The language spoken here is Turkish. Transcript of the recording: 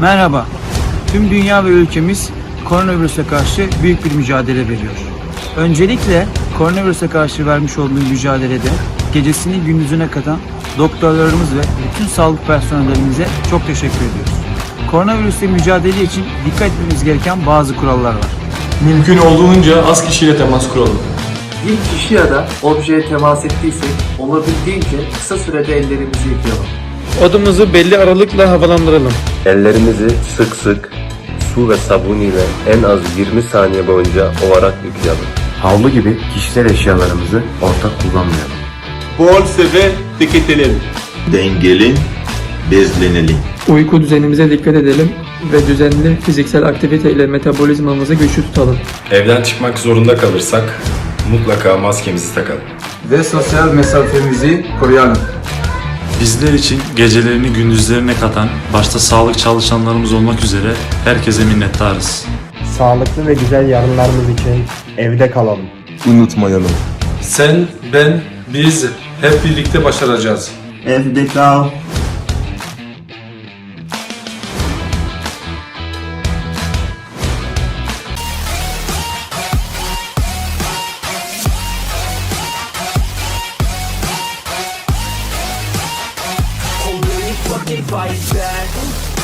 Merhaba. Tüm dünya ve ülkemiz koronavirüse karşı büyük bir mücadele veriyor. Öncelikle koronavirüse karşı vermiş olduğu mücadelede gecesini gündüzüne katan doktorlarımız ve bütün sağlık personellerimize çok teşekkür ediyoruz. Koronavirüsle mücadele için dikkat etmemiz gereken bazı kurallar var. Mümkün olduğunca az kişiyle temas kuralım. Bir kişi ya da objeye temas ettiysek olabildiğince kısa sürede ellerimizi yıkayalım. Odumuzu belli aralıkla havalandıralım. Ellerimizi sık sık su ve sabun ile en az 20 saniye boyunca ovarak yıkayalım. Havlu gibi kişisel eşyalarımızı ortak kullanmayalım. bol sefer tüketelim. Dengeli, bezlenelim. Uyku düzenimize dikkat edelim ve düzenli fiziksel aktivite ile metabolizmamızı güçlü tutalım. Evden çıkmak zorunda kalırsak mutlaka maskemizi takalım. ve sosyal mesafemizi koruyalım. Bizler için gecelerini gündüzlerine katan, başta sağlık çalışanlarımız olmak üzere herkese minnettarız. Sağlıklı ve güzel yarınlarımız için evde kalalım. Unutmayalım. Sen, ben, biz hep birlikte başaracağız. Evde kal. fight back